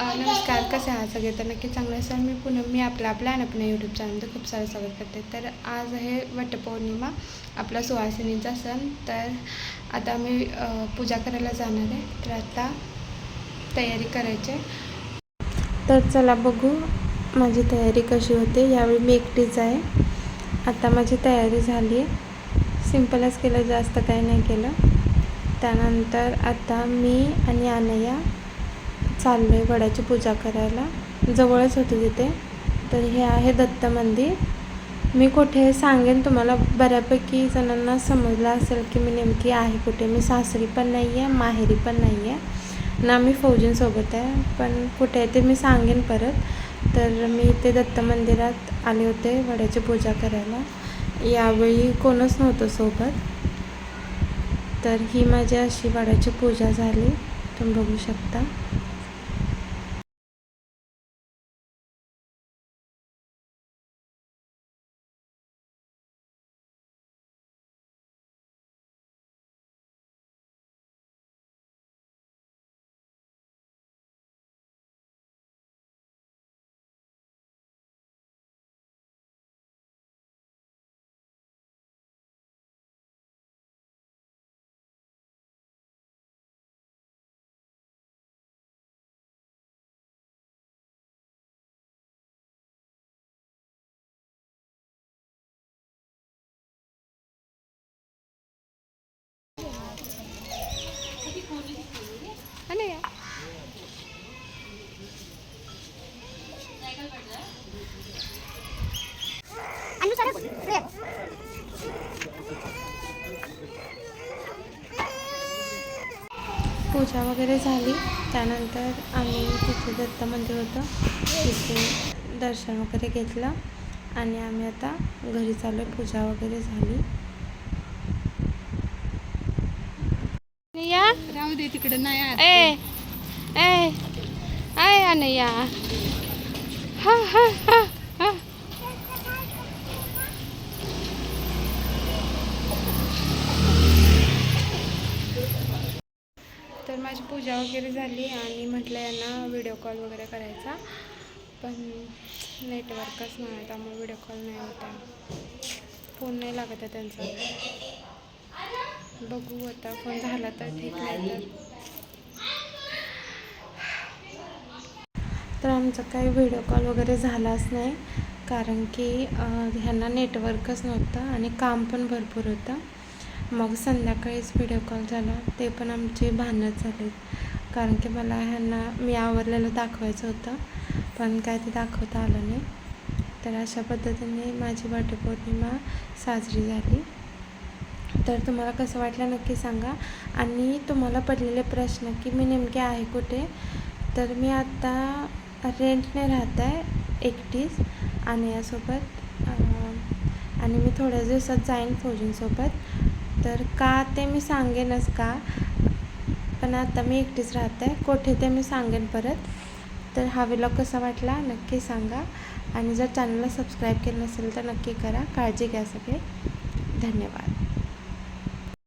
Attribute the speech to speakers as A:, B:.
A: नमस्कार कसे आहात सगळे? तर नक्की चांगले असेल. मी पुन्हा मी आपला आपल्या आणि आपल्या यूट्यूब चॅनलमध्ये खूप सारं स्वागत करते. तर आज आहे वटपौर्णिमा आपला सुवासिनीचा सण. तर आता मी पूजा करायला जाणार आहे. तर आता तयारी करायची आहे. तर चला बघू माझी तयारी कशी होते. यावेळी मी एकटीच आहे. आता माझी तयारी झाली आहे. सिम्पलच केलं जास्त काही नाही केलं. त्यानंतर आता मी आणि अनया चाललो आहे वडाची पूजा करायला. जवळच होतं तिथे. तर हे आहे दत्त मंदिर. मी कुठे सांगेन तुम्हाला बऱ्यापैकी जणांना समजलं असेल की मी नेमकी आहे कुठे. मी सासरी पण नाही आहे माहेरी पण नाही आहे ना मी फौजींसोबत आहे पण कुठे आहे ते मी सांगेन परत. तर मी इथे दत्त मंदिरात आले होते वड्याची पूजा करायला. यावेळी कोणच नव्हतं सोबत. तर ही माझी अशी वडाची पूजा झाली. तुम्ही बघू शकता. पूजा वगैरे झाली. त्यानंतर आम्ही तिथे दत्त मंदिर होतं. तिथे दर्शन वगैरे घेतलं. आणि आम्ही आता घरी चाललो पूजा वगैरे झाली. या
B: राहू दे तिकडे. नाही.
A: ए ए आय अनया. हा हा हा तर माझी पूजा वगैरे झाली आणि म्हटलं यांना व्हिडिओ कॉल वगैरे करायचा. पण नेटवर्कच नाही त्यामुळे व्हिडिओ कॉल नाही होत आहे. फोन नाही लागत आहे त्यांचा. बघू आता फोन झाला तर ठीक नाही तर. तर आमचा काही व्हिडिओ कॉल वगैरे झालाच नाही कारण की ह्यांना नेटवर्कच नव्हतं आणि काम पण भरपूर होतं. मग संध्याकाळीच व्हिडिओ कॉल झाला. ते पण आमचे भांडणच झाले कारण की मला ह्यांना मी आवडलेलं दाखवायचं होतं पण काय ते दाखवता आलं नाही. तर अशा पद्धतीने माझी वटपौर्णिमा साजरी झाली. तर तुम्हाला कसं वाटलं नक्की सांगा. आणि तुम्हाला पडलेले प्रश्न की मी नेमके आहे कुठे? तर मी आत्ता रेंटने राहत आहे एकटीच आणि यासोबत आणि मी थोड्या दिवसात जाईन फौजींसोबत. तर का ते मी सांगेनच का? पण आता मी एकटीच राहते. कोठे ते मी सांगेन परत. तर हा व्लॉग कसा वाटला नक्की सांगा. आणि जर चॅनलला सबस्क्राईब केलं नसेल तर नक्की करा. काळजी घ्या सगळे. धन्यवाद.